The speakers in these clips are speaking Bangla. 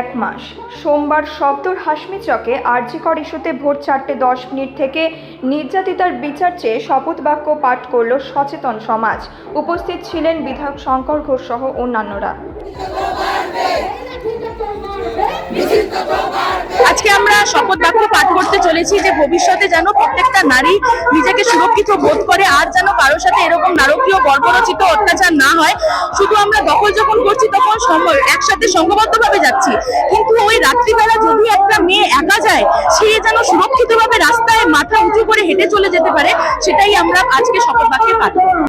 এক মাস। সোমবার সপ্তর হাসমি চকে আর্যিকর ইস্যুতে ভোর চারটে দশ মিনিট থেকে নির্যাতিতার বিচার চেয়ে শপথ বাক্য পাঠ করল সচেতন সমাজ। উপস্থিত ছিলেন বিধায়ক শঙ্কর ঘোষ সহ অন্যান্যরা। শপথ বাক্য পাঠ করতে চলেছি যে ভবিষ্যতে যেন প্রত্যেকটা নারী নিজেকে সুরক্ষিত বোধ করে, আর যেন কারোর সাথে এরকম নারকীয় বর্বরচিত অত্যাচার না হয়। শুধু আমরা দখল যখন করছি, তখন সম- একসাথে সংঘবদ্ধ ভাবে যাচ্ছি। কিন্তু ওই রাত্রিবেলা যদি একটা মেয়ে একা যায়, সে যেন সুরক্ষিতভাবে রাস্তায় মাথা উঁচু করে হেঁটে চলে যেতে পারে, সেটাই আমরা আজকে শপথ বাক্যে পাঠ করব।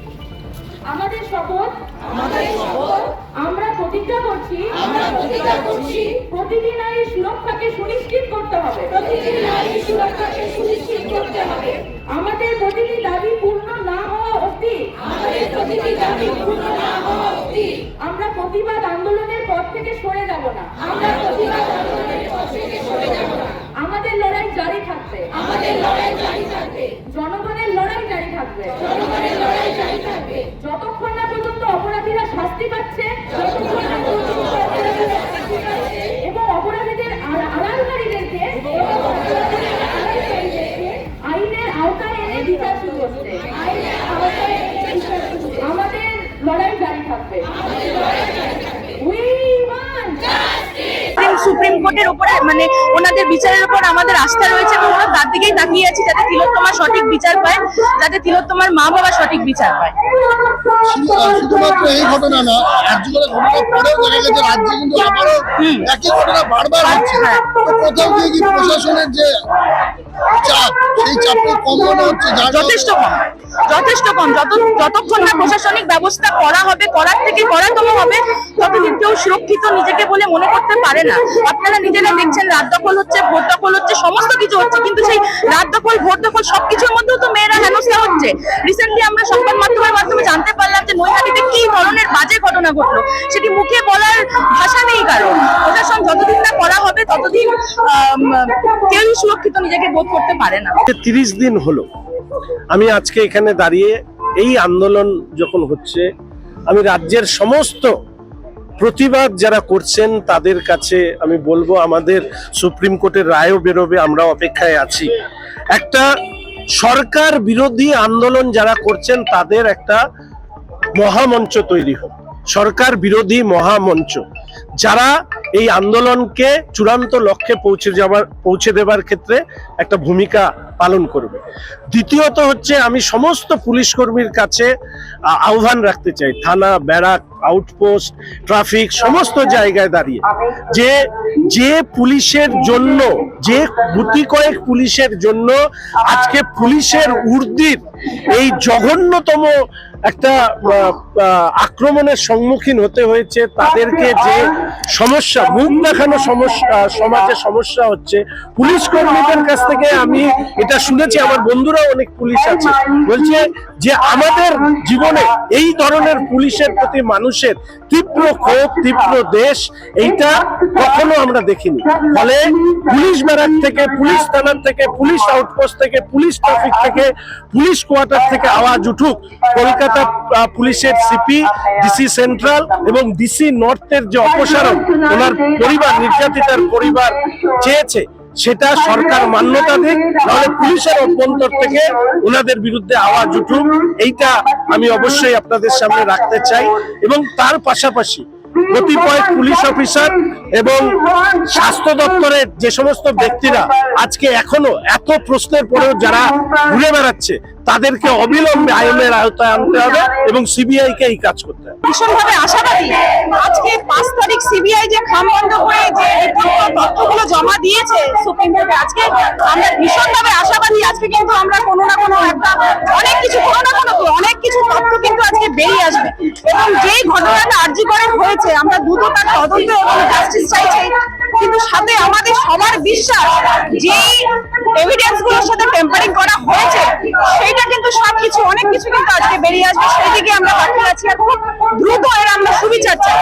আমাদের শপথ? আমরা প্রতিজ্ঞা করছি আমরা প্রতিজ্ঞা করছি প্রতিটি নারীর সুরক্ষাকে সুনিশ্চিত করতে হবে। প্রতিটি নারীর সুরক্ষাকে সুনিশ্চিত করতে হবে। আমাদের প্রতিটি দাবি পূর্ণ না হওয়া অবধি আমাদের প্রতিটি দাবি পূর্ণ না হওয়া অবধি আমরা প্রতিবাদ আন্দোলনের পথ থেকে সরে যাব না। আমরা প্রতিবাদ আন্দোলনের পথ থেকে সরে যাব না। আমাদের লড়াই জারি থাকবে। আমাদের লড়াই জারি থাকবে। জনগণের লড়াই জারি থাকবে জনগণের লড়াই জারি থাকবে যতক্ষণ না পর্যন্ত অপরাধীরা শাস্তি পাচ্ছে যতক্ষণ না পর্যন্ত অপরাধীরা শাস্তি পাচ্ছে এবং অপরাধীদের আড়া- আড়ালকারীদেরকে এবং অপরাধীদের আড়ালকারীদেরকে আইনের আওতায় এনে বিচার শুরু হচ্ছে আইনের আওতায় এনে বিচার শুরু হচ্ছে। আমাদের লড়াই জারি থাকবে। সুপ্রিম সুপ্রিম কোর্টের উপরে মানে ওনাদের বিচারের উপর আমাদের আস্থা রয়েছে এবং আমরা তার দিকেই তাকিয়ে আছি যাতে তিলোত্তমা সঠিক বিচার পায় যাতে তিলোত্তমার মা বাবা সঠিক বিচার পায়। শুধু- শুধুমাত্র এই ঘটনা না রাজ্যগুলো ঘটনার পরেও দেখা গেছে রাজ্যে কিন্তু আবারও একই ঘটনা বারবার হচ্ছে। হ্যাঁ। তো কোথাও গিয়ে কি প্রশাসনের যে চাপ সেই চাপটা কম মনে হচ্ছে? যথেষ্ট কম। যথেষ্ট কম। যত যতক্ষণ না প্রশাসনিক ব্যবস্থা করা হবে, করার থেকে করাতম হবে, ততদিন কেউ সুরক্ষিত নিজেকে বলে মনে করতে পারে না। আপনারা নিজেরা দেখছেন, রাত দখল হচ্ছে, ভোট দখল হচ্ছে, সমস্ত কিছু হচ্ছে, কিন্তু সেই রাত দখল, ভোট দখল সবকিছুর মধ্যেও তো মেয়েরা হেনস্থা হচ্ছে। রিসেন্টলি আমরা সংবাদ মাধ্যমের মাধ্যমে জানতে পারলাম যে নৈহাটিতে কি ধরনের বাজে ঘটনা ঘটলো। সেটি মুখে বলার ভাষা নেই কারণ প্রশাসন যতদিন না করা ততদিন কেউই সুরক্ষিত নিজেকে বোধ করতে পারে না। তিরিশ দিন হলো। আমি আজকে এখানে দাঁড়িয়ে এই আন্দোলন যখন হচ্ছে, আমি রাজ্যের সমস্ত প্রতিবাদ যারা করছেন তাদের কাছে আমি বলব, আমাদের সুপ্রিম কোর্টের রায়ও বেরোবে আমরা অপেক্ষায় আছি। একটা সরকার বিরোধী আন্দোলন যারা করছেন, তাদের একটা মহামঞ্চ তৈরি হোক। সরকার বিরোধী মহামঞ্চ। যারা এই আন্দোলনকে চূড়ান্ত লক্ষ্যে পৌঁছে যাবার, পৌঁছে দেবার ক্ষেত্রে একটা ভূমিকা পালন করবে। দ্বিতীয়ত হচ্ছে আমি সমস্ত পুলিশ কর্মীর কাছে আহ্বান রাখতে চাই। থানা, ব্যারাক, আউটপোস্ট, ট্রাফিক, সমস্ত জায়গায় দাঁড়িয়ে। যে যে পুলিশের জন্য, যে গুটি কয়েক পুলিশের জন্য আজকে পুলিশের উর্দির এই জঘন্যতম একটা আক্রমণের সম্মুখীন হতে হয়েছে তাদেরকে যে সমস্যা, মুখ দেখানো সমস্যা, সমাজে সমস্যা হচ্ছে। পুলিশ কর্মীদের কাছ থেকে আমি এটা শুনেছি, আমার বন্ধুরাও অনেক পুলিশ আছে। বলছে যে আমাদের জীবনে এই ধরনের পুলিশের প্রতি মানুষের তীব্র ক্ষোভ, তীব্র দেশ, এইটা কখনো আমরা দেখিনি। ফলে পুলিশ ব্যারাক থেকে, পুলিশ থানার থেকে, পুলিশ আউটপোস্ট থেকে, পুলিশ ট্রাফিক থেকে, পুলিশ কোয়ার্টার থেকে আওয়াজ উঠুক, কলকাতা পুলিশের সিপি, ডিসি সেন্ট্রাল এবং ডিসি নর্থের যে অপসারণ ওনার পরিবার, নির্যাতিতার পরিবার চেয়েছে, সেটা সরকার মান্যতা দিক, নাহলে পুলিশের অভ্যন্তর থেকে ওনাদের বিরুদ্ধে আওয়াজ উঠুক, এইটা আমি অবশ্যই আপনাদের সামনে রাখতে চাই। এবং তার পাশাপাশি কতিপয় পুলিশ অফিসার এবং স্বাস্থ্য দপ্তরের যে সমস্ত ব্যক্তিরা আজকে এখনও এত প্রশ্নের পরেও যারা ঘুরে বেড়াচ্ছে, তাদেরকে অবিলম্বে আইনের আওতায় আনতে হবে এবং সিবিআই কে এই কাজ করতে হবে। ভীষণভাবে আশাবাদী। আজকে পাঁচ তারিখ সিবিআই যে খামবন্ধ করে যে তথ্যগুলো জমা দিয়েছে সুপ্রিম কোর্টে, আজকে আমরা ভীষণভাবে আশাবাদী। আজকে কিন্তু আমরা কোনো না কোনো একটা, অনেক কিছু, কোনো না কোনো অনেক কিছু তথ্য কিন্তু আজকে বেরিয়ে আসবে। এবং যেই ঘটনাটা আর্জি করে হয়েছে, আমরা দ্রুত তার তদন্ত এবং জাস্টিস চাইছি। কিন্তু সাথে আমাদের সবার বিশ্বাস, যেই এভিডেন্সগুলোর সাথে টেম্পারিং করা হয়েছে, সেইটা কিন্তু সবকিছু, অনেক কিছু কিন্তু আজকে বেরিয়ে আসবে। সেই দিকে আমরা তাকিয়ে আছি। আর দ্রুত এর আমরা সুবিচার চাই।